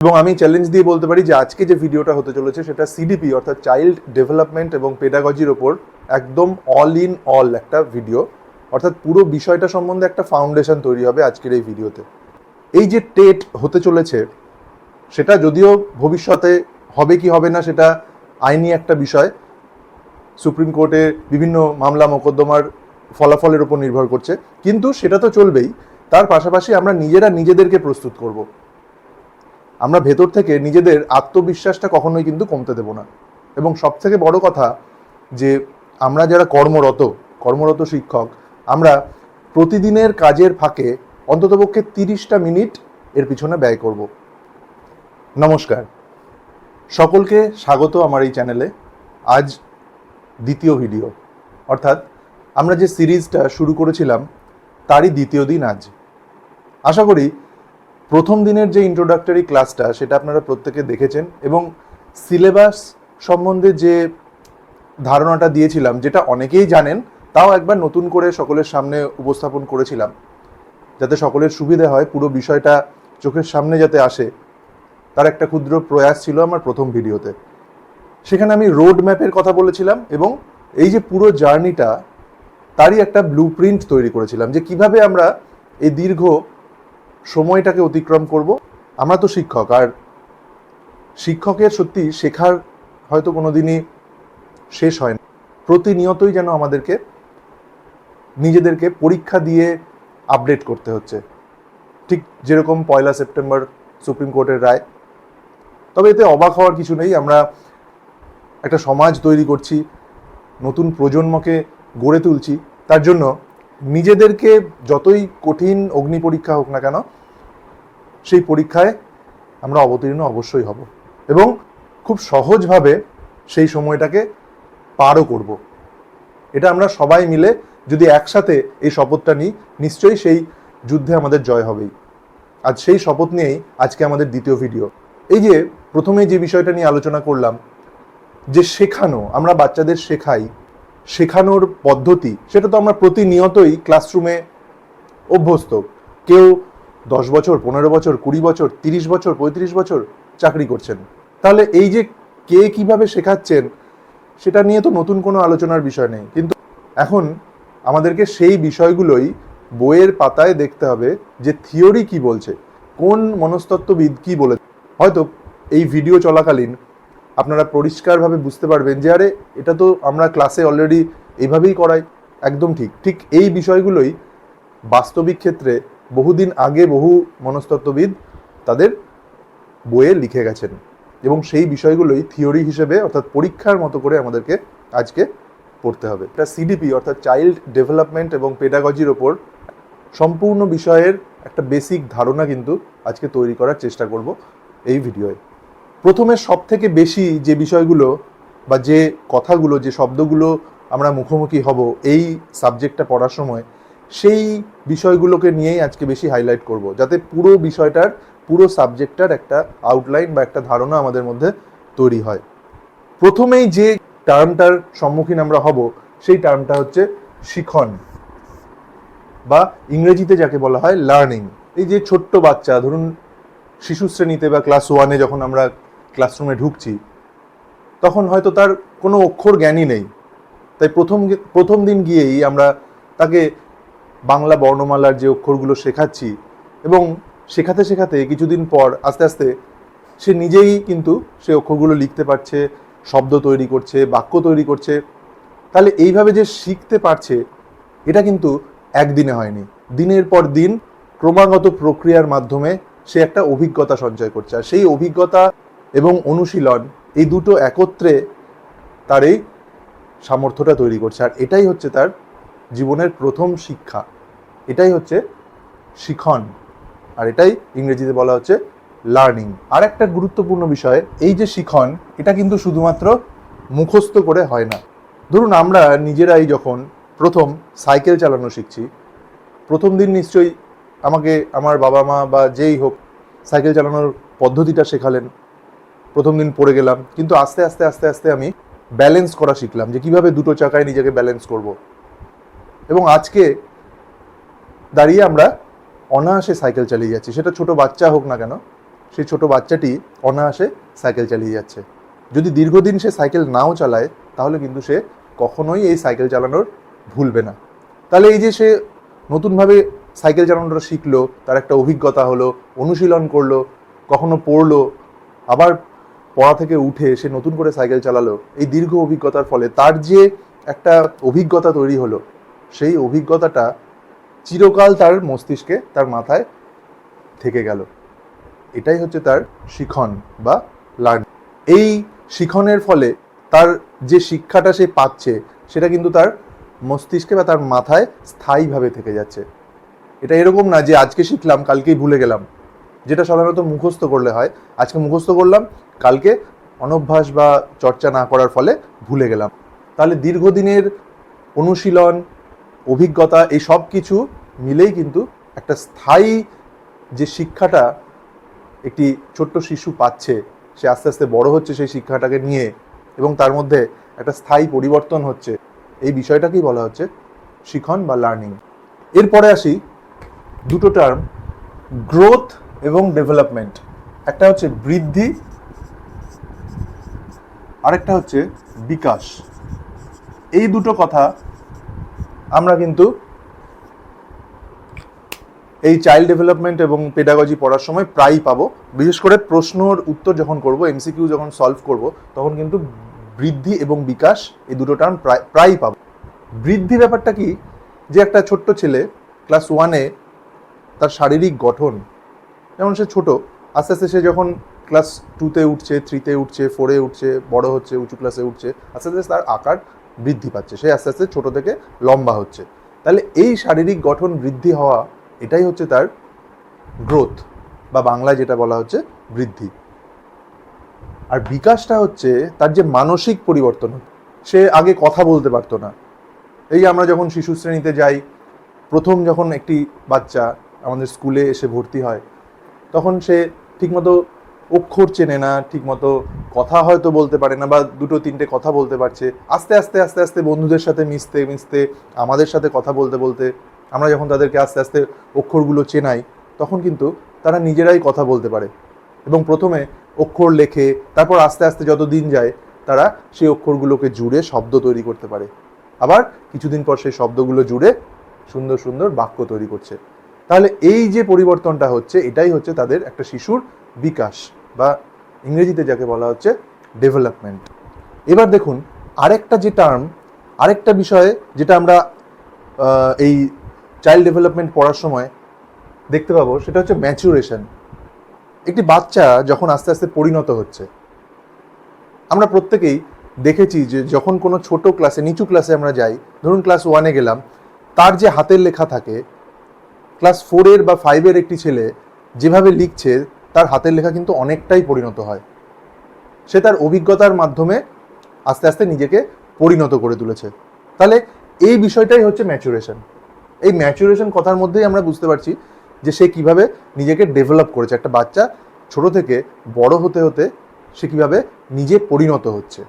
এবং আমি চ্যালেঞ্জ দিয়ে বলতে পারি যে আজকে যে ভিডিওটা হতে চলেছে সেটা সিডিপি অর্থাৎ চাইল্ড ডেভেলপমেন্ট এবং পেডাগজির ওপর একদম অল ইন অল একটা ভিডিও অর্থাৎ পুরো বিষয়টা সম্বন্ধে একটা ফাউন্ডেশন তৈরি হবে আজকের এই ভিডিওতে এই যে টেট হতে চলেছে, সেটা যদিও ভবিষ্যতে হবে কি হবে না সেটা আইনি একটা বিষয়। সুপ্রিম কোর্টে বিভিন্ন মামলা মোকদ্দমার ফলাফলের উপর নির্ভর করছে। কিন্তু সেটা তো চলবেই। তার পাশাপাশি আমরা নিজেরা নিজেদেরকে প্রস্তুত করব। আমরা ভেতর থেকে নিজেদের আত্মবিশ্বাসটা কখনোই কিন্তু কমতে দেব না। এবং সব থেকে বড় কথা যে, আমরা যারা কর্মরত কর্মরত শিক্ষক, আমরা প্রতিদিনের কাজের ফাঁকে অন্ততপক্ষে তিরিশটা মিনিট এর পিছনে ব্যয় করব। নমস্কার। সকলকে স্বাগত আমার এই চ্যানেলে। আজ দ্বিতীয় ভিডিও। অর্থাৎ আমরা যে সিরিজটা শুরু করেছিলাম, তারই দ্বিতীয় দিন আজ। আশা করি প্রথম দিনের যে ইন্ট্রোডাক্টরি ক্লাসটা সেটা আপনারা প্রত্যেকে দেখেছেন এবং সিলেবাস সম্বন্ধে যে ধারণাটা দিয়েছিলাম, যেটা অনেকেই জানেন, তাও একবার নতুন করে সকলের সামনে উপস্থাপন করেছিলাম। যাতে সকলের সুবিধে হয়, পুরো বিষয়টা চোখের সামনে যাতে আসে, তার একটা ক্ষুদ্র প্রয়াস ছিল আমার প্রথম ভিডিওতে। সেখানে আমি রোড ম্যাপের কথা বলেছিলাম এবং এই যে পুরো জার্নিটা তারই একটা ব্লু প্রিন্ট তৈরি করেছিলাম যে কীভাবে আমরা এই দীর্ঘ সময়টাকে অতিক্রম করব। আমরা তো শিক্ষক, আর শিক্ষকের সত্যি শেখার হয়তো কোনো দিনই শেষ হয় না। প্রতিনিয়তই যেন আমাদেরকে, নিজেদেরকে পরীক্ষা দিয়ে আপডেট করতে হচ্ছে। ঠিক যেরকম পয়লা সেপ্টেম্বর সুপ্রিম কোর্টের রায়। তবে এতে অবাক হওয়ার কিছু নেই, আমরা একটা সমাজ তৈরি করছি, নতুন প্রজন্মকে গড়ে তুলছি। তার জন্য নিজেদেরকে যতই কঠিন অগ্নি পরীক্ষা হোক না কেন, সেই পরীক্ষায় আমরা অবতীর্ণ অবশ্যই হব এবং খুব সহজভাবে সেই সময়টাকে পারও করব। এটা আমরা সবাই মিলে যদি একসাথে এই শপথটা নিই, নিশ্চয়ই সেই যুদ্ধে আমাদের জয় হবেই। আজ সেই শপথ নিয়েই আজকে আমাদের দ্বিতীয় ভিডিও। এই যে প্রথমে যে বিষয়টা নিয়ে আলোচনা করলাম, যে শেখানো, আমরা বাচ্চাদের শেখাই শেখানোর পদ্ধতি, সেটা তো আমরা প্রতিনিয়তই ক্লাসরুমে অভ্যস্ত। কেউ দশ বছর, পনেরো বছর, কুড়ি বছর, তিরিশ বছর, পঁয়ত্রিশ বছর চাকরি করছেন। তাহলে এই যে কে কীভাবে শেখাচ্ছেন, সেটা নিয়ে তো নতুন কোনো আলোচনার বিষয় নেই। কিন্তু এখন আমাদেরকে সেই বিষয়গুলোই বইয়ের পাতায় দেখতে হবে যে থিওরি কি বলছে, কোন মনস্তত্ত্ববিদ কি বলে হয়তো এই ভিডিও চলাকালীন আপনারা পরিষ্কারভাবে বুঝতে পারবেন যে, আরে, এটা তো আমরা ক্লাসে অলরেডি এইভাবেই করাই। একদম ঠিক। ঠিক এই বিষয়গুলোই বাস্তবিক ক্ষেত্রে বহুদিন আগে বহু মনস্তত্ত্ববিদ তাদের বইয়ে লিখে গেছেন এবং সেই বিষয়গুলোই থিওরি হিসেবে, অর্থাৎ পরীক্ষার মতো করে আমাদেরকে আজকে পড়তে হবে। এটা সিডিপি অর্থাৎ চাইল্ড ডেভেলপমেন্ট এবং পেডাগজির ওপর সম্পূর্ণ বিষয়ের একটা বেসিক ধারণা কিন্তু আজকে তৈরি করার চেষ্টা করব এই ভিডিওয়ে। প্রথমে সব থেকে বেশি যে বিষয়গুলো বা যে কথাগুলো, যে শব্দগুলো আমরা মুখোমুখি হব এই সাবজেক্টটা পড়ার সময়, সেই বিষয়গুলোকে নিয়েই আজকে বেশি হাইলাইট করব। যাতে পুরো বিষয়টার, পুরো সাবজেক্টটার একটা আউটলাইন বা একটা ধারণা আমাদের মধ্যে তৈরি হয়। প্রথমেই যে টার্মটার সম্মুখীন আমরা হব, সেই টার্মটা হচ্ছে শিখন বা ইংরেজিতে যাকে বলা হয় লার্নিং এই যে ছোট্ট বাচ্চা, ধরুন শিশু শ্রেণীতে বা ক্লাস ওয়ানে যখন আমরা ক্লাসরুমে ঢুকছি, তখন হয়তো তার কোনো অক্ষর জ্ঞানই নেই। তাই প্রথম প্রথম দিন গিয়েই আমরা তাকে বাংলা বর্ণমালার যে অক্ষরগুলো শেখাচ্ছি এবং শেখাতে শেখাতে কিছুদিন পর আস্তে আস্তে সে নিজেই কিন্তু সে অক্ষরগুলো লিখতে পারছে, শব্দ তৈরি করছে, বাক্য তৈরি করছে। তাহলে এইভাবে যে শিখতে পারছে, এটা কিন্তু একদিনে হয়নি। দিনের পর দিন ক্রমাগত প্রক্রিয়ার মাধ্যমে সে একটা অভিজ্ঞতা সঞ্চয় করছে। আর সেই অভিজ্ঞতা এবং অনুশীলন, এই দুটো একত্রে তার এই সামর্থ্যটা তৈরি করছে। আর এটাই হচ্ছে তার জীবনের প্রথম শিক্ষা। এটাই হচ্ছে শিখন। আর এটাই ইংরেজিতে বলা হচ্ছে লার্নিং। আর একটা গুরুত্বপূর্ণ বিষয়, এই যে শিখন, এটা কিন্তু শুধুমাত্র মুখস্থ করে হয় না। ধরুন, আমরা নিজেরাই যখন প্রথম সাইকেল চালানো শিখছি, প্রথম দিন নিশ্চয়ই আমাকে, আমার বাবা মা বা যেই হোক, সাইকেল চালানোর পদ্ধতিটা শেখালেন। প্রথম দিন পড়ে গেলাম, কিন্তু আস্তে আস্তে আস্তে আস্তে আমি ব্যালেন্স করা শিখলাম যে কীভাবে দুটো চাকায় নিজেকে ব্যালেন্স করব। এবং আজকে দাঁড়িয়ে আমরা অনায়াসে সাইকেল চালিয়ে যাচ্ছি। সেটা ছোট বাচ্চা হোক না কেন, সেই ছোট বাচ্চাটি অনায়াসে সাইকেল চালিয়ে যাচ্ছে। যদি দীর্ঘদিন সে সাইকেল নাও চালায়, তাহলে কিন্তু সে কখনোই এই সাইকেল চালানোর ভুলবে না। তাহলে এই যে সে নতুনভাবে সাইকেল চালানোটা শিখলো, তার একটা অভিজ্ঞতা হলো, অনুশীলন করল, কখনো পড়ল, আবার পড়া থেকে উঠে সে নতুন করে সাইকেল চালালো, এই দীর্ঘ অভিজ্ঞতার ফলে তার যে একটা অভিজ্ঞতা তৈরি হলো, সেই অভিজ্ঞতাটা চিরকাল তার মস্তিষ্কে, তার মাথায় থেকে গেল। এটাই হচ্ছে তার শিখন বা লার্ন এই শিখনের ফলে তার যে শিক্ষাটা সে পাচ্ছে, সেটা কিন্তু তার মস্তিষ্কে বা তার মাথায় স্থায়ীভাবে থেকে যাচ্ছে। এটা এরকম না যে আজকে শিখলাম, কালকেই ভুলে গেলাম। যেটা সাধারণত মুখস্থ করলে হয়। আজকে মুখস্থ করলাম কালকে অনভ্যাস বা চর্চা না করার ফলে ভুলে গেলাম। তাহলে দীর্ঘদিনের অনুশীলন, অভিজ্ঞতা এই সব কিছু মিলেই কিন্তু একটা স্থায়ী যে শিক্ষাটা একটি ছোট্ট শিশু পাচ্ছে, সে আস্তে আস্তে বড় হচ্ছে সেই শিক্ষাটাকে নিয়ে এবং তার মধ্যে একটা স্থায়ী পরিবর্তন হচ্ছে, এই বিষয়টাকেই বলা হচ্ছে শিখন বা লার্নিং। এরপরে আসি দুটো টার্ম গ্রোথ এবং ডেভেলপমেন্ট একটা হচ্ছে বৃদ্ধি আরেকটা হচ্ছে বিকাশ। এই দুটো কথা আমরা কিন্তু এই চাইল্ড ডেভেলপমেন্ট এবং পেডাগজি পড়ার সময় প্রায়ই পাবো। বিশেষ করে প্রশ্নর উত্তর যখন করব এমসিকিউ যখন সলভ করব, তখন কিন্তু বৃদ্ধি এবং বিকাশ এই দুটো টার্ম প্রায়, প্রায়ই পাবো। বৃদ্ধি ব্যাপারটা কি? যে একটা ছোট্ট ছেলে ক্লাস ওয়ানে তার শারীরিক গঠন, যেমন সে ছোট, আস্তে আস্তে সে যখন ক্লাস টুতে উঠছে থ্রিতে উঠছে ফোরে উঠছে, বড় হচ্ছে, উঁচু ক্লাসে উঠছে, আস্তে আস্তে তার আকার বৃদ্ধি পাচ্ছে। সে আস্তে আস্তে ছোটো থেকে লম্বা হচ্ছে। তাহলে এই শারীরিক গঠন বৃদ্ধি হওয়া, এটাই হচ্ছে তার গ্রোথ বা বাংলায় যেটা বলা হচ্ছে বৃদ্ধি। আর বিকাশটা হচ্ছে তার যে মানসিক পরিবর্তন, সে আগে কথা বলতে পারতো না। এই আমরা যখন শিশু শ্রেণীতে যাই, প্রথম যখন একটি বাচ্চা আমাদের স্কুলে এসে ভর্তি হয়, তখন সে ঠিকমতো অক্ষর চেনে না, ঠিকমতো কথা হয়তো বলতে পারে না বা দুটো তিনটে কথা বলতে পারছে। আস্তে আস্তে আস্তে আস্তে বন্ধুদের সাথে মিশতে মিশতে, আমাদের সাথে কথা বলতে বলতে আমরা যখন তাদেরকে আস্তে আস্তে অক্ষরগুলো চেনাই, তখন কিন্তু তারা নিজেরাই কথা বলতে পারে। এবং প্রথমে অক্ষর লেখে, তারপর আস্তে আস্তে যত দিন যায়, তারা সেই অক্ষরগুলোকে জুড়ে শব্দ তৈরি করতে পারে। আবার কিছুদিন পর সেই শব্দগুলো জুড়ে সুন্দর সুন্দর বাক্য তৈরি করছে। তাহলে এই যে পরিবর্তনটা হচ্ছে, এটাই হচ্ছে তাদের একটা শিশুর বিকাশ। বা ইংরেজিতে যাকে বলা হচ্ছে ডেভেলপমেন্ট এবার দেখুন, আরেকটা যে টার্ম আরেকটা বিষয়ে যেটা আমরা এই চাইল্ড ডেভেলপমেন্ট পড়ার সময় দেখতে পাবো, সেটা হচ্ছে ম্যাচুরেশন একটি বাচ্চা যখন আস্তে আস্তে পরিণত হচ্ছে, আমরা প্রত্যেকেই দেখেছি যে যখন কোনো ছোট ক্লাসে নিচু ক্লাসে আমরা যাই, ধরুন ক্লাস ওয়ানে গেলাম, তার যে হাতের লেখা থাকে ক্লাস ফোরের বা ফাইভের একটি ছেলে যেভাবে লিখছে তার হাতের লেখা কিন্তু অনেকটাই পরিণত হয়। সে তার অভিজ্ঞতার মাধ্যমে আস্তে আস্তে নিজেকে পরিণত করে তুলেছে। তাহলে এই বিষয়টাই হচ্ছে ম্যাচুরেশন এই ম্যাচুরেশন কথার মধ্যেই আমরা বুঝতে পারছি যে সে কীভাবে নিজেকে ডেভেলপ করেছে। একটা বাচ্চা ছোট থেকে বড় হতে হতে সে কীভাবে নিজে পরিণত হচ্ছে।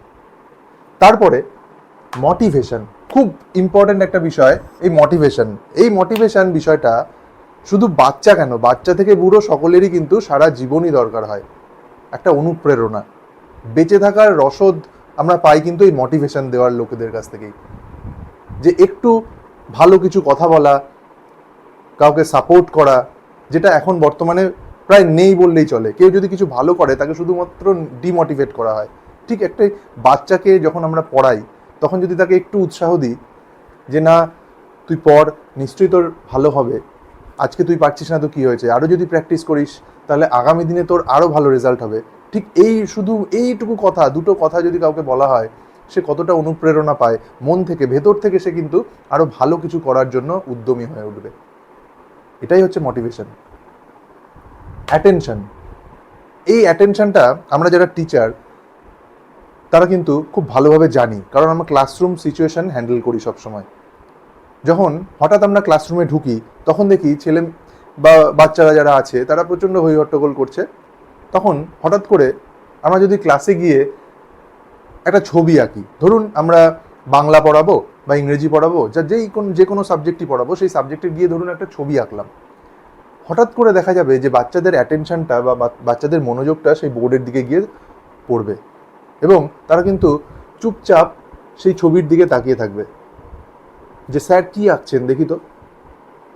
তারপরে মোটিভেশন খুব ইম্পর্ট্যান্ট একটা বিষয়, এই মোটিভেশন এই মোটিভেশন বিষয়টা শুধু বাচ্চা কেন? বাচ্চা থেকে বুড়ো সকলেরই কিন্তু সারা জীবনই দরকার হয়। একটা অনুপ্রেরণা। বেঁচে থাকার রসদ আমরা পাই কিন্তু এই মোটিভেশন দেওয়ার লোকেদের কাছ থেকেই। যে একটু ভালো কিছু কথা বলা, কাউকে সাপোর্ট করা, যেটা এখন বর্তমানে প্রায় নেই বললেই চলে। কেউ যদি কিছু ভালো করে, তাকে শুধুমাত্র ডিমোটিভেট করা হয়। ঠিক একটা বাচ্চাকে যখন আমরা পড়াই, তখন যদি তাকে একটু উৎসাহ দিই যে, না, তুই পড়, নিশ্চয়ই তোর ভালো হবে। আজকে তুই পারছিস না তো কী হয়েছে? আরও যদি প্র্যাকটিস করিস, তাহলে আগামী দিনে তোর আরও ভালো রেজাল্ট হবে। ঠিক এই শুধু এইটুকু কথা, দুটো কথা যদি কাউকে বলা হয়, সে কতটা অনুপ্রেরণা পায়, মন থেকে, ভেতর থেকে সে কিন্তু আরও ভালো কিছু করার জন্য উদ্যমী হয়ে উঠবে। এটাই হচ্ছে মোটিভেশন অ্যাটেনশন এই অ্যাটেনশনটা আমরা যারা টিচার তারা কিন্তু খুব ভালোভাবে জানি। কারণ আমরা ক্লাসরুম সিচুয়েশন হ্যান্ডেল করি সব সময় যখন হঠাৎ আমরা ক্লাসরুমে ঢুকি, তখন দেখি ছেলে বা বাচ্চারা যারা আছে, তারা প্রচণ্ড হই হট্টগোল করছে। তখন হঠাৎ করে আমরা যদি ক্লাসে গিয়ে একটা ছবি আঁকি, ধরুন আমরা বাংলা পড়াবো বা ইংরেজি পড়াবো, যা যেই কোন, যে কোনো সাবজেক্টই পড়াবো, সেই সাবজেক্টে গিয়ে ধরুন একটা ছবি আঁকলাম। হঠাৎ করে দেখা যাবে যে বাচ্চাদের অ্যাটেনশনটা বা বাচ্চাদের মনোযোগটা সেই বোর্ডের দিকে গিয়ে পড়বে এবং তারা কিন্তু চুপচাপ সেই ছবির দিকে তাকিয়ে থাকবে। যে স্যার কি আঁকছেন দেখি তো।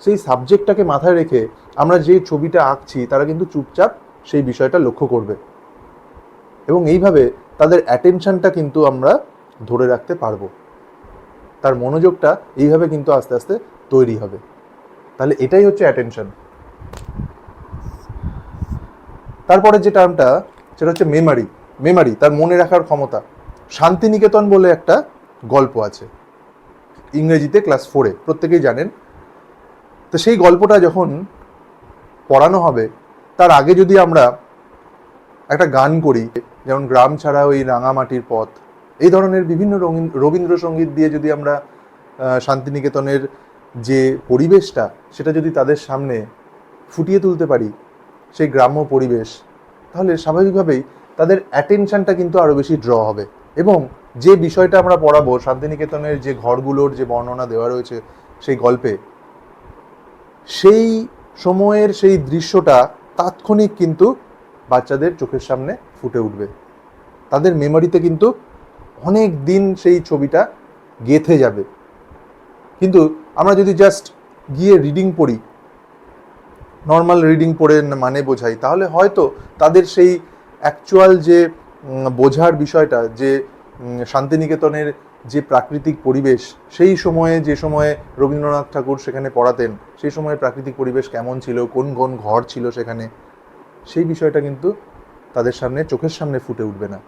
সেই সাবজেক্টটাকে মাথায় রেখে আমরা যে ছবিটা আঁকছি, তারা কিন্তু চুপচাপ সেই বিষয়টা লক্ষ্য করবে। এবং এইভাবে তাদের অ্যাটেনশনটা কিন্তু আমরা ধরে রাখতে পারব। তার মনোযোগটা এইভাবে কিন্তু আস্তে আস্তে তৈরি হবে। তাহলে এটাই হচ্ছে অ্যাটেনশন তারপরে যে টার্মটা সেটা হচ্ছে মেমারি মেমারি তার মনে রাখার ক্ষমতা। শান্তিনিকেতন বলে একটা গল্প আছে। ইংরেজিতে ক্লাস ফোরে, প্রত্যেকেই জানেন। তো সেই গল্পটা যখন পড়ানো হবে, তার আগে যদি আমরা একটা গান করি, যেমন গ্রাম ছাড়া ওই রাঙামাটির পথ, এই ধরনের বিভিন্ন রঙিন, রবীন্দ্রসঙ্গীত দিয়ে যদি আমরা শান্তিনিকেতনের যে পরিবেশটা, সেটা যদি তাদের সামনে ফুটিয়ে তুলতে পারি, সেই গ্রাম্য পরিবেশ, তাহলে স্বাভাবিকভাবেই তাদের অ্যাটেনশনটা কিন্তু আরও বেশি ড্র হবে। এবং যে বিষয়টা আমরা পড়াবো, শান্তিনিকেতনের যে ঘরগুলোর যে বর্ণনা দেওয়া রয়েছে সেই গল্পে, সেই সময়ের সেই দৃশ্যটা তাৎক্ষণিক কিন্তু বাচ্চাদের চোখের সামনে ফুটে উঠবে। তাদের মেমোরিতে কিন্তু অনেক দিন সেই ছবিটা গেথে যাবে। কিন্তু আমরা যদি জাস্ট গিয়ে রিডিং পড়ি নর্মাল রিডিং পড়ে মানে বোঝাই, তাহলে হয়তো তাদের সেই অ্যাকচুয়াল যে বোঝার বিষয়টা, যে শান্তিনিকেতনের যে প্রাকৃতিক পরিবেশ, সেই সময়ে, যে সময়ে রবীন্দ্রনাথ ঠাকুর সেখানে পড়াতেন, সেই সময়ে প্রাকৃতিক পরিবেশ কেমন ছিল, কোন কোন ঘর ছিল সেখানে, সেই বিষয়টা কিন্তু তাদের সামনে, চোখের সামনে ফুটে উঠবে না।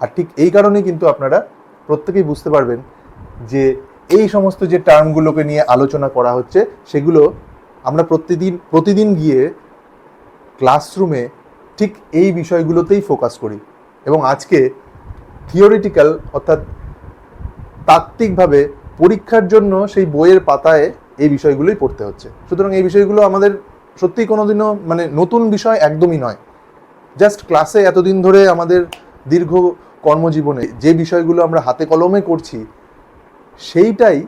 আর ঠিক এই কারণেই কিন্তু আপনারা প্রত্যেকেই বুঝতে পারবেন যে এই সমস্ত যে টার্মগুলোকে নিয়ে আলোচনা করা হচ্ছে, সেগুলো আমরা প্রতিদিন প্রতিদিন গিয়ে ক্লাসরুমে ঠিক এই বিষয়গুলোতেই ফোকাস করি। এবং আজকে থিওরিটিক্যাল অর্থাৎ তাত্ত্বিকভাবে পরীক্ষার জন্য সেই বইয়ের পাতায় এই বিষয়গুলোই পড়তে হচ্ছে। সুতরাং এই বিষয়গুলো আমাদের সত্যিই কোনোদিনও মানে নতুন বিষয় একদমই নয়। জাস্ট ক্লাসে এতদিন ধরে আমাদের দীর্ঘ কর্মজীবনে যে বিষয়গুলো আমরা হাতে কলমে করছি, সেইটাই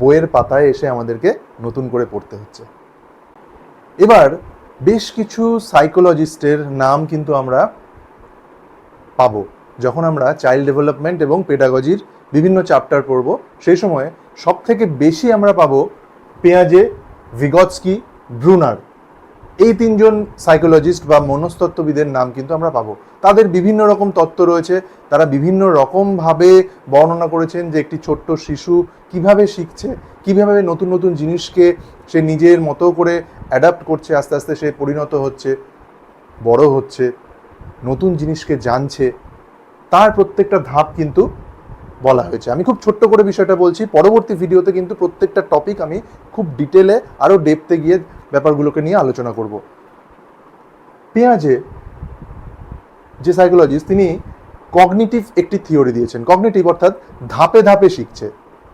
বইয়ের পাতায় এসে আমাদেরকে নতুন করে পড়তে হচ্ছে। এবার বেশ কিছু সাইকোলজিস্টের নাম কিন্তু আমরা পাবো। যখন আমরা চাইল্ড ডেভেলপমেন্ট এবং পেডাগজির বিভিন্ন চ্যাপ্টার পড়ব, সেই সময় সব থেকে বেশি আমরা পাবো পেঁয়াজে ভিগৎস্কি ব্রুনার এই তিনজন সাইকোলজিস্ট বা মনস্তত্ত্ববিদের নাম কিন্তু আমরা পাবো। তাদের বিভিন্ন রকম তত্ত্ব রয়েছে। তারা বিভিন্ন রকমভাবে বর্ণনা করেছেন যে একটি ছোট্ট শিশু কীভাবে শিখছে, কীভাবে নতুন নতুন জিনিসকে সে নিজের মতো করে অ্যাডাপ্ট করছে, আস্তে আস্তে সে পরিণত হচ্ছে, বড় হচ্ছে, নতুন জিনিসকে জানছে। তার প্রত্যেকটা ধাপ কিন্তু বলা হয়েছে। আমি খুব ছোট্ট করে বিষয়টা বলছি, পরবর্তী ভিডিওতে কিন্তু প্রত্যেকটা টপিক আমি খুব ডিটেলে আরও ডেপতে গিয়ে ব্যাপারগুলোকে নিয়ে আলোচনা করব। পেঁয়াজে যে সাইকোলজিস্ট তিনি কগনিটিভ একটি থিওরি দিয়েছেন। কগনিটিভ অর্থাৎ ধাপে ধাপে শিখছে।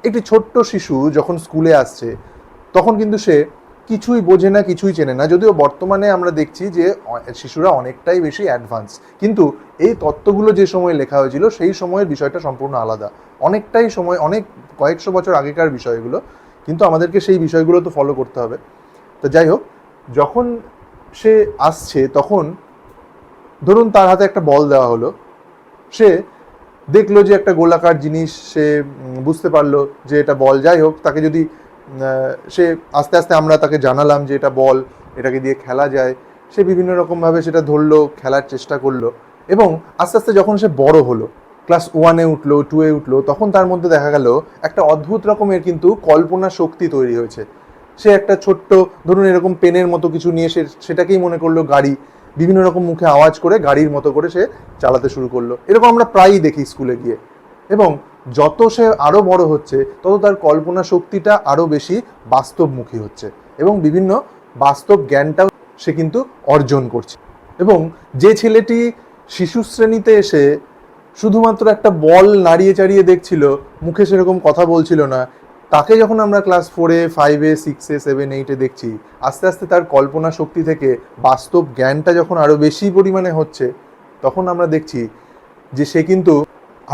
একটি ছোট্ট শিশু যখন স্কুলে আসছে, তখন কিন্তু সে কিছুই বোঝে না, কিছুই চেনে না। যদিও বর্তমানে আমরা দেখছি যে শিশুরা অনেকটাই বেশি অ্যাডভান্স কিন্তু এই তত্ত্বগুলো যে সময় লেখা হয়েছিল, সেই সময়ের বিষয়টা সম্পূর্ণ আলাদা। অনেকটাই সময়, অনেক কয়েকশো বছর আগেকার বিষয়গুলো, কিন্তু আমাদেরকে সেই বিষয়গুলো তো ফলো করতে হবে। তো যাই হোক, যখন সে আসছে, তখন ধরুন তার হাতে একটা বল দেওয়া হলো। সে দেখল যে একটা গোলাকার জিনিস, সে বুঝতে পারল যে এটা বল যাই হোক, তাকে যদি সে আস্তে আস্তে আমরা তাকে জানালাম যে এটা বল, এটাকে দিয়ে খেলা যায়। সে বিভিন্ন রকমভাবে সেটা ধরলো, খেলার চেষ্টা করল এবং আস্তে আস্তে যখন সে বড় হলো, ক্লাস ওয়ানে উঠল টুয়ে উঠল, তখন তার মধ্যে দেখা গেল একটা অদ্ভুত রকমের কিন্তু কল্পনা শক্তি তৈরি হয়েছে। সে একটা ছোট্ট, ধরুন এরকম পেনের মতো কিছু নিয়ে সে, সেটাকেই মনে করল গাড়ি। বিভিন্ন রকম মুখে আওয়াজ করে গাড়ির মতো করে সে চালাতে শুরু করল। এরকম আমরা প্রায়ই দেখি স্কুলে গিয়ে। এবং যত সে আরও বড় হচ্ছে, তত তার কল্পনা শক্তিটা আরও বেশি বাস্তবমুখী হচ্ছে এবং বিভিন্ন বাস্তব জ্ঞানটাও সে কিন্তু অর্জন করছে। এবং যে ছেলেটি শিশু শ্রেণীতে এসে শুধুমাত্র একটা বল নাড়িয়ে চাড়িয়ে দেখছিল, মুখে সেরকম কথা বলছিল না, তাকে যখন আমরা ক্লাস ফোরে, ফাইভে, সিক্সে, সেভেন, এইটে দেখছি, আস্তে আস্তে তার কল্পনা শক্তি থেকে বাস্তব জ্ঞানটা যখন আরও বেশি পরিমাণে হচ্ছে, তখন আমরা দেখছি যে সে কিন্তু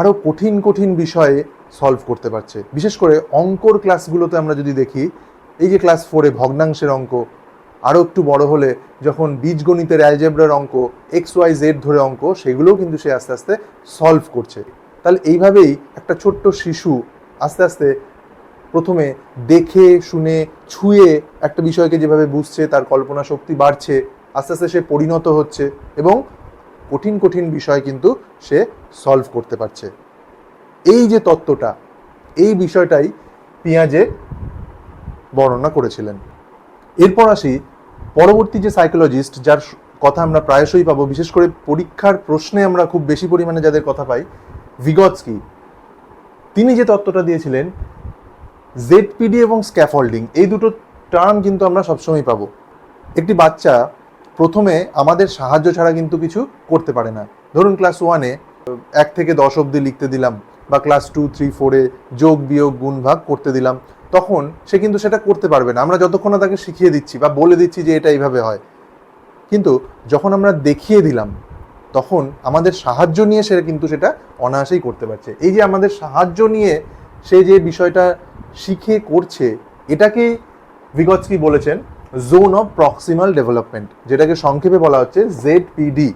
আরও কঠিন কঠিন বিষয়ে সলভ করতে পারছে। বিশেষ করে অঙ্কর ক্লাসগুলোতে আমরা যদি দেখি, এই যে ক্লাস ফোরে ভগ্নাংশের অঙ্ক আরও একটু বড় হলে যখন বীজগণিতের অ্যালজেব্রার অঙ্ক এক্স ওয়াই জেড ধরে অঙ্ক, সেগুলোও কিন্তু সে আস্তে আস্তে সলভ করছে। তাহলে এইভাবেই একটা ছোট্ট শিশু আস্তে আস্তে প্রথমে দেখে, শুনে, ছুঁয়ে একটা বিষয়কে যেভাবে বুঝছে, তার কল্পনা শক্তি বাড়ছে, আস্তে আস্তে সে পরিণত হচ্ছে এবং কঠিন কঠিন বিষয় কিন্তু সে সলভ করতে পারছে। এই যে তত্ত্বটা, এই বিষয়টাই পিঁয়াজে বর্ণনা করেছিলেন। এরপর আসি পরবর্তী যে সাইকোলজিস্ট যার কথা আমরা প্রায়শই পাবো, বিশেষ করে পরীক্ষার প্রশ্নে আমরা খুব বেশি পরিমাণে যাদের কথা পাই ভিগৎসকি তিনি যে তত্ত্বটা দিয়েছিলেন জেডপিডি এবং স্ক্যাফোল্ডিং এই দুটো টার্ম কিন্তু আমরা সবসময় পাবো। একটি বাচ্চা প্রথমে আমাদের সাহায্য ছাড়া কিন্তু কিছু করতে পারে না। ধরুন ক্লাস ওয়ানে এক থেকে দশ অবধি লিখতে দিলাম বা ক্লাস টু থ্রি ফোরে যোগ, বিয়োগ, গুণ, ভাগ করতে দিলাম, তখন সে কিন্তু সেটা করতে পারবে না। আমরা যতক্ষণ না তাকে শিখিয়ে দিচ্ছি বা বলে দিচ্ছি যে এটা এইভাবে হয়। কিন্তু যখন আমরা দেখিয়ে দিলাম, তখন আমাদের সাহায্য নিয়ে সে কিন্তু সেটা অনায়াসেই করতে পারছে। এই যে আমাদের সাহায্য নিয়ে সে যে বিষয়টা শিখে করছে, এটাকেই ভিগৎসকি বলেছেন জোন অফ প্রক্সিমাল ডেভেলপমেন্ট যেটাকে সংক্ষেপে বলা হচ্ছে জেডপিডি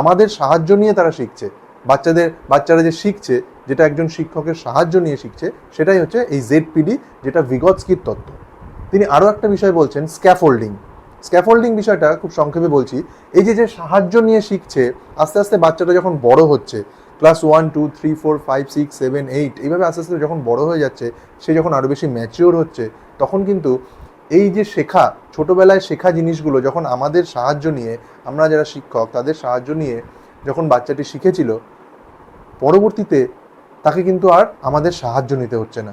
আমাদের সাহায্য নিয়ে তারা শিখছে। বাচ্চাদের, বাচ্চারা যে শিখছে, যেটা একজন শিক্ষকের সাহায্য নিয়ে শিখছে, সেটাই হচ্ছে এই জেডপিডি যেটা ভিগৎসকির তত্ত্ব। তিনি আরও একটা বিষয় বলছেন স্ক্যাফোল্ডিং স্ক্যাফোল্ডিং বিষয়টা খুব সংক্ষেপে বলছি। এই যে যে সাহায্য নিয়ে শিখছে, আস্তে আস্তে বাচ্চাটা যখন বড় হচ্ছে class one two three four five six seven eight এইভাবে আস্তে আস্তে যখন বড় হয়ে যাচ্ছে, সে যখন আরও বেশি ম্যাচিওর হচ্ছে, তখন কিন্তু এই যে শেখা, ছোটোবেলায় শেখা জিনিসগুলো যখন আমাদের সাহায্য নিয়ে, আমরা যারা শিক্ষক, তাদের সাহায্য নিয়ে যখন বাচ্চাটি শিখেছিল, পরবর্তীতে তাকে কিন্তু আর আমাদের সাহায্য নিতে হচ্ছে না।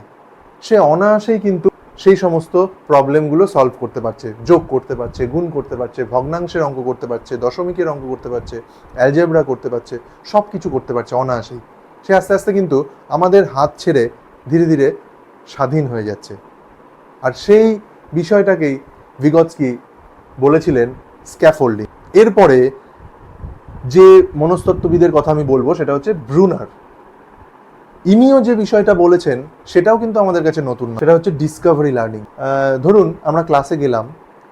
সে অনায়াসেই কিন্তু সেই সমস্ত প্রবলেমগুলো সলভ করতে পারছে, যোগ করতে পারছে, গুণ করতে পারছে, ভগ্নাংশের অঙ্ক করতে পারছে, দশমিকের অঙ্ক করতে পারছে অ্যালজেব্রা করতে পারছে সব কিছু করতে পারছে অনায়াসেই। সে আস্তে আস্তে কিন্তু আমাদের হাত ছেড়ে ধীরে ধীরে স্বাধীন হয়ে যাচ্ছে। আর সেই বিষয়টাকেই ভিগৎসকি বলেছিলেন স্ক্যাফোল্ডিং। এরপরে যে মনস্তত্ত্ববিদের কথা আমি বলব, সেটা হচ্ছে ব্রুনার। ইনিও যে বিষয়টা বলেছেন, সেটাও কিন্তু আমাদের কাছে নতুন সেটা হচ্ছে ডিসকভারি লার্নিং ধরুন, আমরা ক্লাসে গেলাম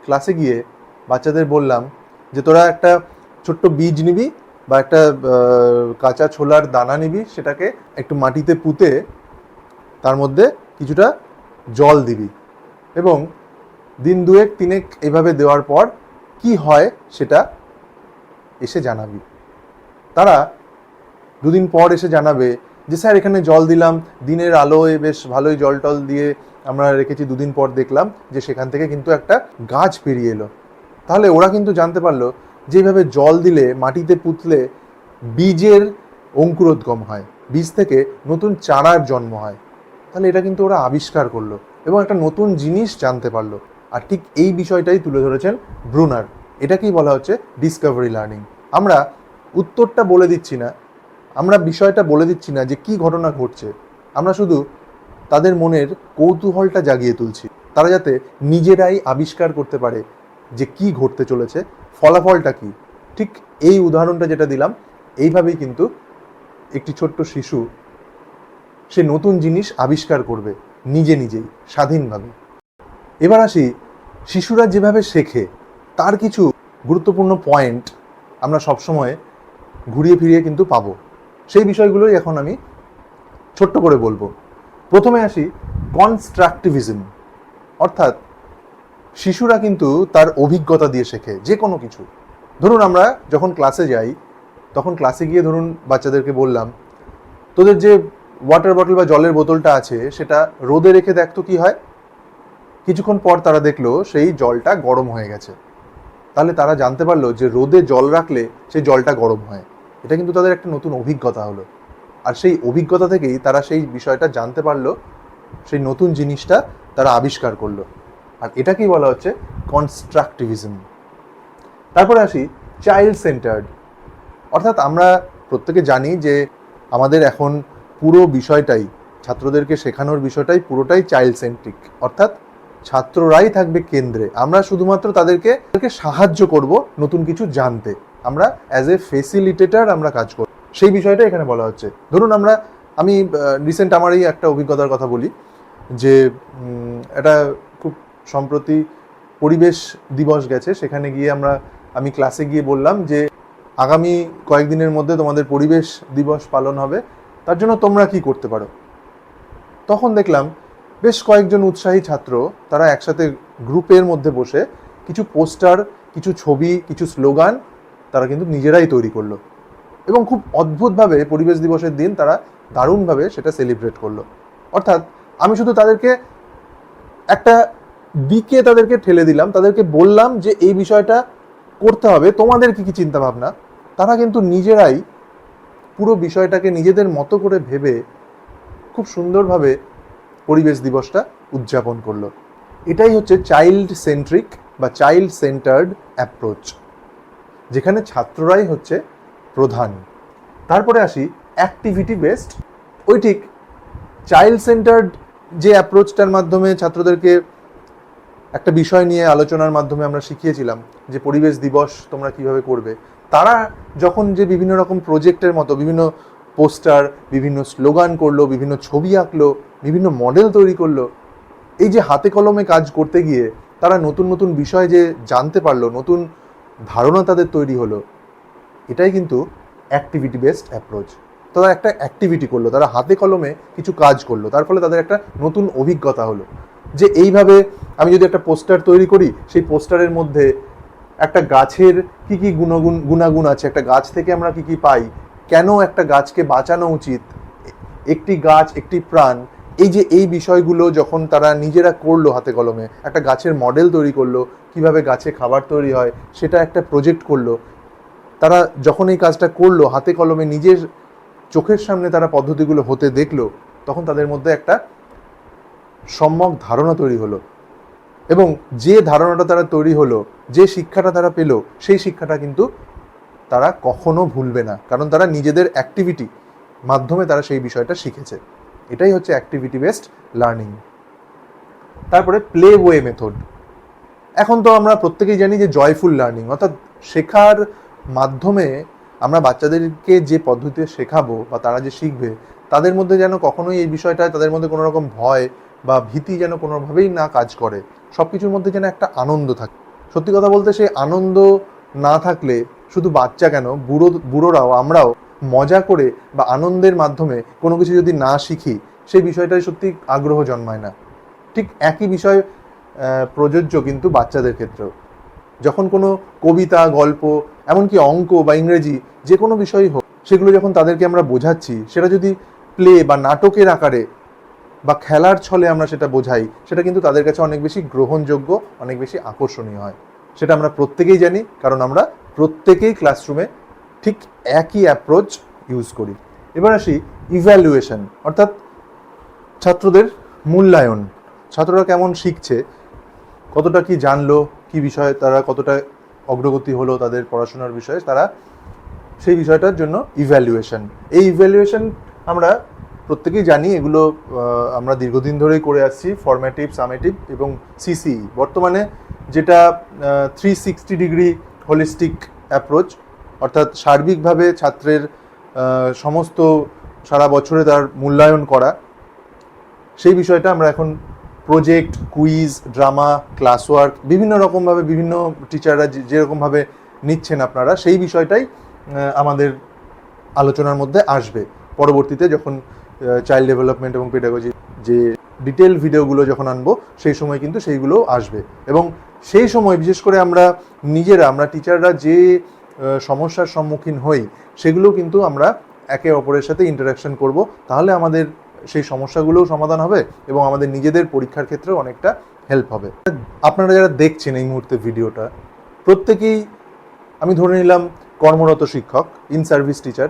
ক্লাসে গিয়ে বাচ্চাদের বললাম যে, তোরা একটা ছোট্ট বীজ নিবি বা একটা কাঁচা ছোলার দানা নিবি, সেটাকে একটু মাটিতে পুঁতে তার মধ্যে কিছুটা জল দিবি। এবং দিন দুয়েক, তিনেক এভাবে দেওয়ার পর কি হয় সেটা এসে জানাবি। তারা দুদিন পর এসে জানাবে যে, স্যার, এখানে জল দিলাম, দিনের আলোয় বেশ ভালোই জল টল দিয়ে আমরা রেখেছি, দুদিন পর দেখলাম যে, সেখান থেকে কিন্তু একটা গাছ বেরিয়ে এলো। তাহলে ওরা কিন্তু জানতে পারল যেভাবে জল দিলে, মাটিতে পুঁতলে বীজের অঙ্কুরোদ্গম হয়, বীজ থেকে নতুন চারার জন্ম হয়। তাহলে এটা কিন্তু ওরা আবিষ্কার করল এবং একটা নতুন জিনিস জানতে পারল। আর ঠিক এই বিষয়টাই তুলে ধরেছেন ব্রুনার। এটাকেই বলা হচ্ছে ডিসকভারি লার্নিং আমরা উত্তরটা বলে দিচ্ছি না। আমরা বিষয়টা বলে দিচ্ছি না যে কি ঘটনা ঘটছে। আমরা শুধু তাদের মনের কৌতূহলটা জাগিয়ে তুলছি। তারা যাতে নিজেরাই আবিষ্কার করতে পারে যে কি ঘটতে চলেছে, ফলাফলটা কি। ঠিক এই উদাহরণটা যেটা দিলাম, এইভাবেই কিন্তু একটি ছোট্ট শিশু, সে নতুন জিনিস আবিষ্কার করবে নিজে নিজেই, স্বাধীনভাবে। এবার আসি শিশুরা যেভাবে শেখে, তার কিছু গুরুত্বপূর্ণ পয়েন্ট আমরা সবসময় ঘুরিয়ে ফিরিয়ে কিন্তু পাবো। সেই বিষয়গুলোই এখন আমি ছোট্ট করে বলব। প্রথমে আসি কনস্ট্রাকটিভিজম অর্থাৎ শিশুরা কিন্তু তার অভিজ্ঞতা দিয়ে শেখে, যে কোনো কিছু। ধরুন আমরা যখন ক্লাসে যাই, তখন ক্লাসে গিয়ে ধরুন বাচ্চাদেরকে বললাম, তোদের যে ওয়াটার বটল বা জলের বোতলটা আছে, সেটা রোদে রেখে দেখতো কি হয়? কিছুক্ষণ পর তারা দেখল সেই জলটা গরম হয়ে গেছে। তাহলে তারা জানতে পারল যে রোদে জল রাখলে সেই জলটা গরম হয়। এটা কিন্তু তাদের একটা নতুন অভিজ্ঞতা হলো। আর সেই অভিজ্ঞতা থেকেই তারা সেই বিষয়টা জানতে পারল, সেই নতুন জিনিসটা তারা আবিষ্কার করল। আর এটাকেই বলা হচ্ছে কনস্ট্রাকটিভিজম তারপরে আসি চাইল্ড সেন্টার্ড অর্থাৎ আমরা প্রত্যেকে জানি যে আমাদের এখন পুরো বিষয়টাই, ছাত্রদেরকে শেখানোর বিষয়টাই পুরোটাই চাইল্ড সেন্ট্রিক অর্থাৎ ছাত্ররাই থাকবে কেন্দ্রে। আমরা শুধুমাত্র তাদেরকে সাহায্য করব নতুন কিছু জানতে। আমরা অ্যাজ এ ফেসিলিটেটার আমরা কাজ করব সেই বিষয়টা এখানে বলা হচ্ছে। ধরুন আমরা, আমি রিসেন্ট আমারই একটা অভিজ্ঞতার কথা বলি যে এটা খুব সম্প্রতি পরিবেশ দিবস গেছে। সেখানে গিয়ে আমরা, আমি ক্লাসে গিয়ে বললাম যে, আগামী কয়েকদিনের মধ্যে তোমাদের পরিবেশ দিবস পালন হবে। তার জন্য তোমরা কি করতে পারো? তখন দেখলাম বেশ কয়েকজন উৎসাহী ছাত্র, তারা একসাথে গ্রুপের মধ্যে বসে কিছু পোস্টার, কিছু ছবি, কিছু স্লোগান তারা কিন্তু নিজেরাই তৈরি করল। এবং খুব অদ্ভুতভাবে পরিবেশ দিবসের দিন তারা দারুণভাবে সেটা সেলিব্রেট করল। অর্থাৎ আমি শুধু তাদেরকে একটা দিকে তাদেরকে ঠেলে দিলাম, তাদেরকে বললাম যে এই বিষয়টা করতে হবে, তোমাদের কি কী চিন্তা ভাবনা তারা কিন্তু নিজেরাই পুরো বিষয়টাকে নিজেদের মতো করে ভেবে খুব সুন্দরভাবে পরিবেশ দিবসটা উদযাপন করল। এটাই হচ্ছে চাইল্ড সেন্ট্রিক বা চাইল্ড সেন্টার্ড অ্যাপ্রোচ যেখানে ছাত্ররাই হচ্ছে প্রধান। তারপরে আসি অ্যাক্টিভিটি বেসড ওই ঠিক চাইল্ড সেন্টার্ড যে অ্যাপ্রোচটার মাধ্যমে ছাত্রদেরকে একটা বিষয় নিয়ে আলোচনার মাধ্যমে আমরা শিখিয়েছিলাম যে পরিবেশ দিবস তোমরা কীভাবে করবে। তারা যখন যে বিভিন্ন রকম প্রজেক্টের মতো, বিভিন্ন পোস্টার, বিভিন্ন স্লোগান করল, বিভিন্ন ছবি আঁকলো, বিভিন্ন মডেল তৈরি করল। এই যে হাতে কলমে কাজ করতে গিয়ে তারা নতুন নতুন বিষয় যে জানতে পারল, নতুন ধারণা তাদের তৈরি হলো, এটাই কিন্তু অ্যাক্টিভিটি বেসড অ্যাপ্রোচ তারা একটা অ্যাক্টিভিটি করল, তারা হাতে কলমে কিছু কাজ করল, তার ফলে তাদের একটা নতুন অভিজ্ঞতা হলো। যে এইভাবে আমি যদি একটা পোস্টার তৈরি করি, সেই পোস্টারের মধ্যে একটা গাছের কি কি গুণগুণ, গুণাগুণ আছে, একটা গাছ থেকে আমরা কি কি পাই কেন একটা গাছকে বাঁচানো উচিত? একটি গাছ, একটি প্রাণ, এই যে এই বিষয়গুলো যখন তারা নিজেরা করল হাতে কলমে, একটা গাছের মডেল তৈরি করল, কীভাবে গাছে খাবার তৈরি হয়, সেটা একটা প্রজেক্ট করল। তারা যখন এই কাজটা করল, হাতে কলমে নিজের চোখের সামনে তারা পদ্ধতিগুলো হতে দেখল, তখন তাদের মধ্যে একটা সম্যক ধারণা তৈরি হলো। এবং যে ধারণাটা তারা তৈরি হলো, যে শিক্ষাটা তারা পেল, সেই শিক্ষাটা কিন্তু তারা কখনো ভুলবে না। কারণ তারা নিজেদের অ্যাক্টিভিটি মাধ্যমে তারা সেই বিষয়টা শিখেছে। এটাই হচ্ছে অ্যাক্টিভিটি বেসড লার্নিং তারপরে প্লে ওয়ে মেথড এখন তো আমরা প্রত্যেকেই জানি যে জয়ফুল লার্নিং অর্থাৎ শেখার মাধ্যমে আমরা বাচ্চাদেরকে যে পদ্ধতিতে শেখাবো বা তারা যে শিখবে, তাদের মধ্যে যেন কখনোই এই বিষয়টা তাদের মধ্যে কোনো রকম ভয় বা ভীতি যেন কোনোভাবেই না কাজ করে। সব কিছুর মধ্যে যেন একটা আনন্দ থাকে। সত্যি কথা বলতে সেই আনন্দ না থাকলে শুধু বাচ্চা কেন? বুড়ো, বুড়োরাও, আমরাও মজা করে বা আনন্দের মাধ্যমে কোনো কিছু যদি না শিখি, সেই বিষয়টাই সত্যি আগ্রহ জন্মায় না। ঠিক একই বিষয় প্রযোজ্য কিন্তু বাচ্চাদের ক্ষেত্রেও। যখন কোনো কবিতা, গল্প, এমনকি অঙ্ক বা ইংরেজি যে কোনো বিষয়ই হোক, সেগুলো যখন তাদেরকে আমরা বোঝাচ্ছি, সেটা যদি প্লে বা নাটকের আকারে বা খেলার ছলে আমরা সেটা বোঝাই, সেটা কিন্তু তাদের কাছে অনেক বেশি গ্রহণযোগ্য, অনেক বেশি আকর্ষণীয় হয়। সেটা আমরা প্রত্যেকেই জানি, কারণ আমরা প্রত্যেকেই ক্লাসরুমে ঠিক একই অ্যাপ্রোচ ইউজ করি। এবার আসি ইভ্যালুয়েশন অর্থাৎ ছাত্রদের মূল্যায়ন। ছাত্ররা কেমন শিখছে? কতটা কি জানলো? কি বিষয়ে তারা কতটা অগ্রগতি হলো তাদের পড়াশোনার বিষয়ে? তারা সেই বিষয়টার জন্য ইভ্যালুয়েশন এই ইভ্যালুয়েশন আমরা প্রত্যেকেই জানি এগুলো আমরা দীর্ঘদিন ধরেই করে আসছি ফরম্যাটিভ সামেটিভ এবং সিসি বর্তমানে যেটা three sixty degree holistic approach অর্থাৎ সার্বিকভাবে ছাত্রের সমস্ত সারা বছরে তার মূল্যায়ন করা, সেই বিষয়টা আমরা এখন project quiz drama class work বিভিন্ন রকমভাবে বিভিন্ন টিচাররা যেরকমভাবে নিচ্ছেন আপনারা, সেই বিষয়টাই আমাদের আলোচনার মধ্যে আসবে। পরবর্তীতে যখন চাইল্ড ডেভেলপমেন্ট এবং পেডাগজি যে ডিটেল ভিডিওগুলো যখন আনব, সেই সময় কিন্তু সেইগুলো আসবে। এবং সেই সময় বিশেষ করে আমরা নিজেরা, আমরা টিচাররা যে সমস্যার সম্মুখীন হই, সেগুলো কিন্তু আমরা একে অপরের সাথে ইন্টারাকশন করব। তাহলে আমাদের সেই সমস্যাগুলোও সমাধান হবে এবং আমাদের নিজেদের পরীক্ষার ক্ষেত্রেও অনেকটা হেল্প হবে। আপনারা যারা দেখছেন এই মুহূর্তে ভিডিওটা প্রত্যেকেই, আমি ধরে নিলাম কর্মরত শিক্ষক ইন সার্ভিস টিচার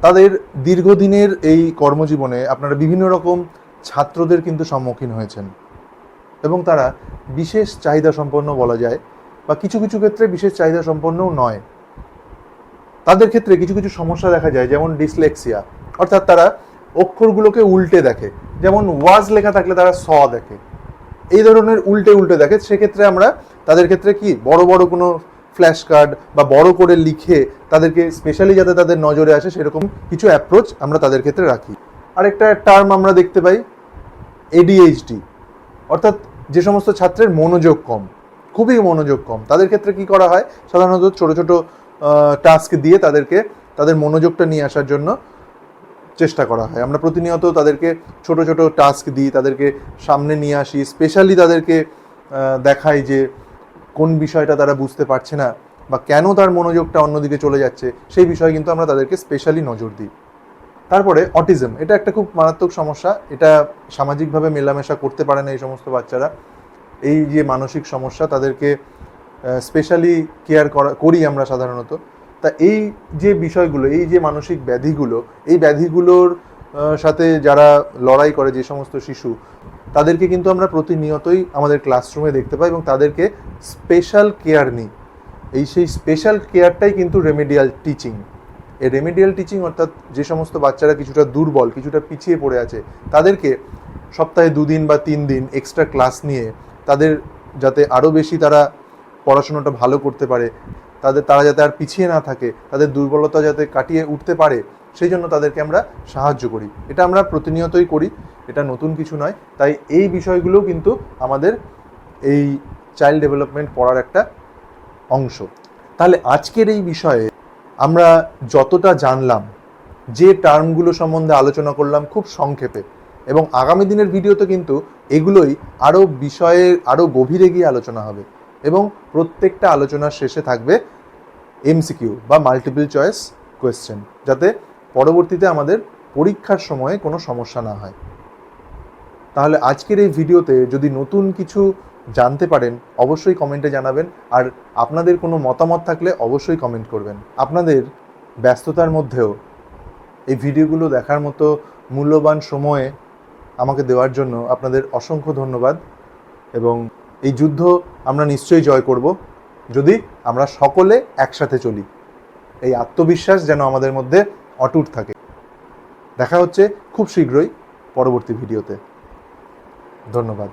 তাদের দীর্ঘদিনের এই কর্মজীবনে আপনারা বিভিন্ন রকম ছাত্রদের কিন্তু সম্মুখীন হয়েছেন। এবং তারা বিশেষ চাহিদা সম্পন্ন বলা যায় বা কিছু কিছু ক্ষেত্রে বিশেষ চাহিদা সম্পন্নও নয়। তাদের ক্ষেত্রে কিছু কিছু সমস্যা দেখা যায়, যেমন ডিসলেক্সিয়া। অর্থাৎ তারা অক্ষরগুলোকে উল্টে দেখে, যেমন ওয়াজ লেখা থাকলে তারা স দেখে। এই ধরনের উল্টে উল্টে দেখে, সেক্ষেত্রে আমরা তাদের ক্ষেত্রে কি বড় বড় কোনো ফ্ল্যাশ কার্ড বা বড় করে লিখে তাদেরকে স্পেশালি যাতে তাদের নজরে আসে, সেরকম কিছু অ্যাপ্রোচ আমরা তাদের ক্ষেত্রে রাখি। আরেকটা টার্ম আমরা দেখতে পাই এডিএইচডি অর্থাৎ যে সমস্ত ছাত্রের মনোযোগ কম, খুবই মনোযোগ কম। তাদের ক্ষেত্রে কি করা হয়? সাধারণত ছোট ছোট টাস্ক দিয়ে তাদেরকে তাদের মনোযোগটা নিয়ে আসার জন্য চেষ্টা করা হয়। আমরা প্রতিনিয়ত তাদেরকে ছোট ছোট টাস্ক দিই তাদেরকে সামনে নিয়ে আসি। স্পেশালি তাদেরকে দেখাই যে কোন বিষয়টা তারা বুঝতে পারছে না বা কেন তার মনোযোগটা অন্যদিকে চলে যাচ্ছে, সেই বিষয়ে কিন্তু আমরা তাদেরকে স্পেশালি নজর দিই। তারপরে অটিজম এটা একটা খুব মারাত্মক সমস্যা, এটা সামাজিকভাবে মেলামেশা করতে পারে না এই সমস্ত বাচ্চারা। এই যে মানসিক সমস্যা, তাদেরকে স্পেশালি কেয়ার করা, করি আমরা সাধারণত। তা এই যে বিষয়গুলো, এই যে মানসিক ব্যাধিগুলো, এই ব্যাধিগুলোর সাথে যারা লড়াই করে যে সমস্ত শিশু তাদেরকে কিন্তু আমরা প্রতিনিয়তই আমাদের ক্লাসরুমে দেখতে পাই এবং তাদেরকে স্পেশাল কেয়ার নিই। এই সেই স্পেশাল কেয়ারটাই কিন্তু রেমেডিয়াল টিচিং এই রেমেডিয়াল টিচিং অর্থাৎ যে সমস্ত বাচ্চারা কিছুটা দুর্বল, কিছুটা পিছিয়ে পড়ে আছে, তাদেরকে সপ্তাহে দুদিন বা তিন দিন এক্সট্রা ক্লাস নিয়ে তাদের যাতে আরও বেশি তারা পড়াশোনাটা ভালো করতে পারে, তাদের, তারা যাতে আর পিছিয়ে না থাকে, তাদের দুর্বলতা যাতে কাটিয়ে উঠতে পারে সেই জন্য তাদেরকে আমরা সাহায্য করি। এটা আমরা প্রতিনিয়তই করি, এটা নতুন কিছু নয়। তাই এই বিষয়গুলো কিন্তু আমাদের এই চাইল্ড ডেভেলপমেন্ট পড়ার একটা অংশ। তাহলে আজকের এই বিষয়ে আমরা যতটা জানলাম, যে টার্মগুলো সম্বন্ধে আলোচনা করলাম খুব সংক্ষেপে এবং আগামী দিনের ভিডিওতে কিন্তু এগুলোই আরও বিষয়ে আরও গভীরে গিয়ে আলোচনা হবে এবং প্রত্যেকটা আলোচনার শেষে থাকবে এমসিকিউ বা মাল্টিপল চয়েস কোয়েশ্চেন যাতে পরবর্তীতে আমাদের পরীক্ষার সময়ে কোনো সমস্যা না হয়। তাহলে আজকের এই ভিডিওতে যদি নতুন কিছু জানতে পারেন, অবশ্যই কমেন্টে জানাবেন। আর আপনাদের কোনো মতামত থাকলে অবশ্যই কমেন্ট করবেন। আপনাদের ব্যস্ততার মধ্যেও এই ভিডিওগুলো দেখার মতো মূল্যবান সময়ে আমাকে দেওয়ার জন্য আপনাদের অসংখ্য ধন্যবাদ। এবং এই যুদ্ধ আমরা নিশ্চয়ই জয় করব, যদি আমরা সকলে একসাথে চলি। এই আত্মবিশ্বাস যেন আমাদের মধ্যে অটুট থাকে। দেখা হচ্ছে খুব শীঘ্রই পরবর্তী ভিডিওতে। ধন্যবাদ।